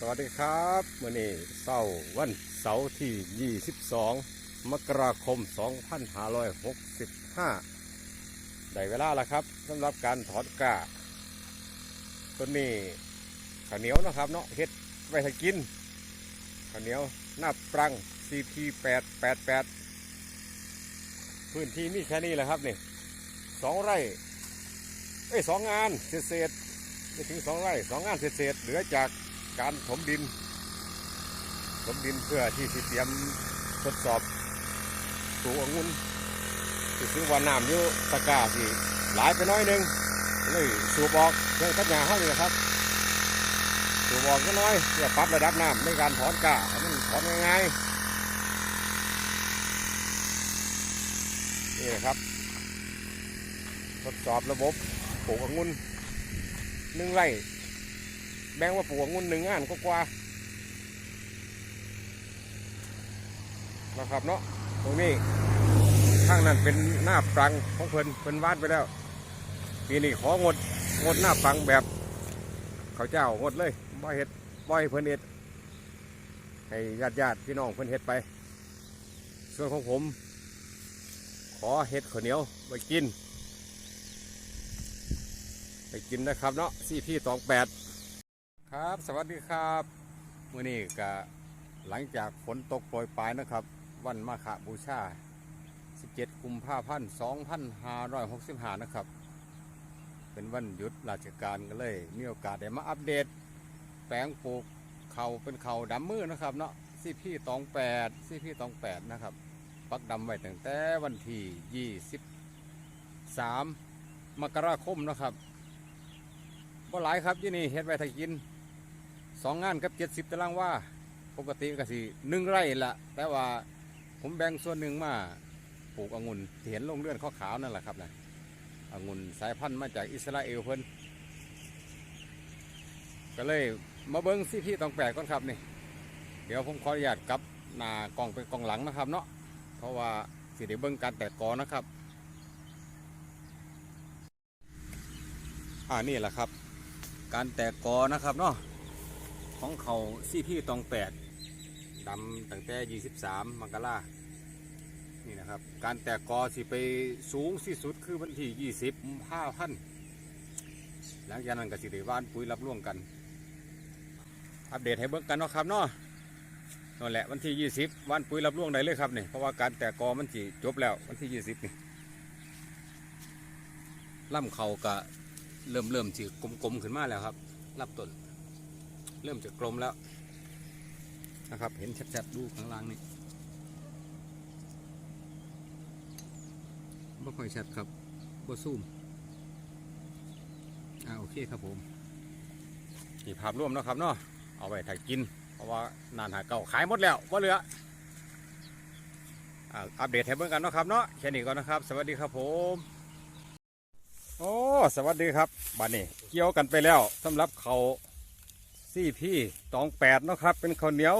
สวัสดีครับมื่อนี้เสาร์วันเสาร์ที่ 22 มกราคม 2565 ได้เวลาแล้วครับสำหรับการถอดกล้าต้นนี้ข้าวเหนียวนะครับเนาะเฮ็ดไว้ให้กินข้าวเหนียวหน้าปรัง CP 888 พื้นที่มีแค่นี้แหละครับนี่สองไร่เอ้ยสองงานเศษๆไม่ถึงสองไร่สองงานเศษๆเหลือจาก การถมดิน ถมดินเพื่อที่สิเตรียมทดสอบปลูกองุ่นที่ซื้อว่าน้ำยู่ตะกาสิหลายไปน้อยหนึงเลยสูบออกเครื่องตัดหญ้าเข้านี่ครับสูบออกก็น้อยเพื่อปรับระดับน้ำในการถอนกาให้มันถอนง่ายๆนี่นะครับ ทดสอบระบบปลูกองุ่นหนึ่งไร่ แบงว่าปลูกองุ่นหนึ่งงานก็กว่านะครับเนาะตรงนี้ข้างนั้นเป็นหน้าปรังของเพิ่นเพิ่นวาดไปแล้วปีนี้ของดงดหน้าปรังแบบเขาเจ้างดเลยบ่เฮ็ดบ่ให้เพิ่นเฮ็ดให้ญาติญาติพี่น้องเพิ่นเฮ็ดไป ส่วนของผม ขอเฮ็ดข้าวเหนียวไปกิน ไปกินนะครับเนาะซี่พี่ตองแปด ครับ สวัสดีครับเมื่อนี้ก็หลังจากฝนตกโปรยปลายนะครับ วันมาฆบูชา 17 กุมภาพันธ์2565 นะครับ เป็นวันหยุดราชการก็เลย มีโอกาสได้มาอัปเดต แปลงปลูกเขาเป็นเขาดำมือนะครับเนาะซี่พี่ตองแปดซี่พี่ตองแปดนะครับ ปักดำไว้ตั้งแต่วันที่ 23 มกราคมนะครับบ่หลายครับยี่นี่เฮ็ดไว้ถ้ากิน สองงานกับเจ็ดสิบตารางว่าปกติก็สิหนึ่งไร่ละแต่ว่าผมแบ่งส่วนหนึ่งมาปลูกองุ่นเห็นลงเลื่อนข้อขาวนั่นแหละครับนะองุ่นสายพันธุ์มาจากอิสราเอลเพิ่นก็เลยมาเบิ้งซี่พี่ตองแปลกก่อนครับนี่ เดี๋ยวผมขออนุญาตกลับหน้ากล้องไปกล้องหลังนะครับเนาะเพราะว่าสิได้เบิ้งการแตกกอนะครับอ่านี่แหละครับ การแตกกอนะครับเนาะ ของเขาซี่พี่ตองแปดดำตั้งแต่ 23 มกรานี่นะครับ การแตกกอสิไปสูงที่สุดคือวันที่ 20กุมภาพันหลังจากนั้นก็สิได้ว่านปุ๋ยรับร่วงกัน อัปเดตให้เบิ่งกันเนาะครับเนาะนั่นแหละวันที่ 20ว่านปุ๋ยรับร่วงได้เลยครับนี่เพราะว่าการแตกกอมันสิจบแล้ววันที่ 20 นี่ล่ำเขากะเริ่มเริ่มสิกลมๆขึ้นมาแล้วครับรับต้น เริ่มจะกลมแล้วนะครับ เห็นชัดๆดูข้างล่างนี่บ่ค่อยชัดครับบ่ซูมอ่าโอเคครับผมนี่ภาพรวมนะครับเนาะเอาไว้ถ่ายกิน เพราะว่านานหาเก่าขายหมดแล้วว่าเหลืออ่าอัปเดตให้เบิ่งกันนะครับเนาะแค่นี้ก่อนนะครับ สวัสดีครับผมโอ้สวัสดีครับบัดนี้เกี่ยวกันไปแล้วสำหรับเขา ซี่พี่ตองแปดนะครับ เป็นข้าวเหนียว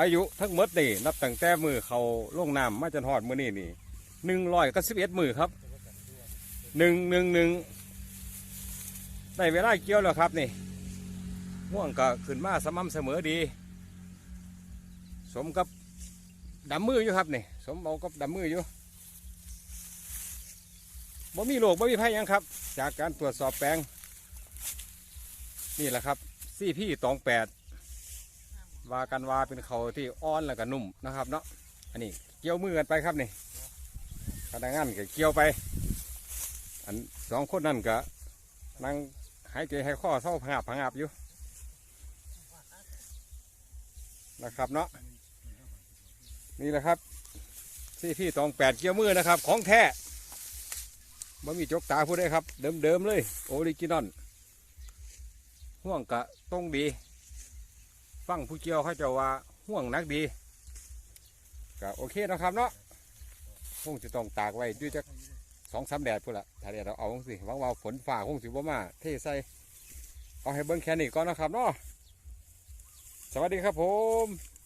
อายุทั้งหมดนี่นับตั้งแต่มือเขาล่งน้ำมาจนหอดมือนี่นี่หนึ่งร้อยก็สิบเอ็ดมือครับหนึ่งหนึ่งหนึ่งได้เวลาเกี่ยวแล้วครับนี่ม่วงก็ขึ้นมาสม่ำเสมอดี สมกับดำมืออยู่ครับนี่สมเอากับดำมืออยู่บ่มีโรคบ่มีภัยยังครับ จากการตรวจสอบแปลงนี่แหละครับ ซี่พี่ตองแปดวากันวาเป็นเขาที่อ่อนแล้วก็นุ่มนะครับเนาะอันนี้เกี่ยวมือกันไปครับนี่พนักงานก็เกี่ยวไป อันสองคนนั่นก็นั่งหายใจให้ข้อเศร้าผงาบผงาบอยู่นะครับเนาะนี่แหละครับซี่พี่ตองแปดเกี่ยวมือนะครับ ของแท้บ่มีจกตาผู้ใดครับ เดิมๆเลย โอริจินอล ห่วงกะตรงดี ฟังผู้เกี่ยวเขาจะว่าห่วงนักดีก็โอเคนะครับเนาะคงจะต้องตากไว้ด้วยจะสองสามแดดพุ่นละถ้าแดดเราเอาสิหวังว่าฝนฝ่าคงสิบ่มา เทใส่เอาให้เบิ้งแค่นี้ก่อนนะครับเนาะสวัสดีครับผม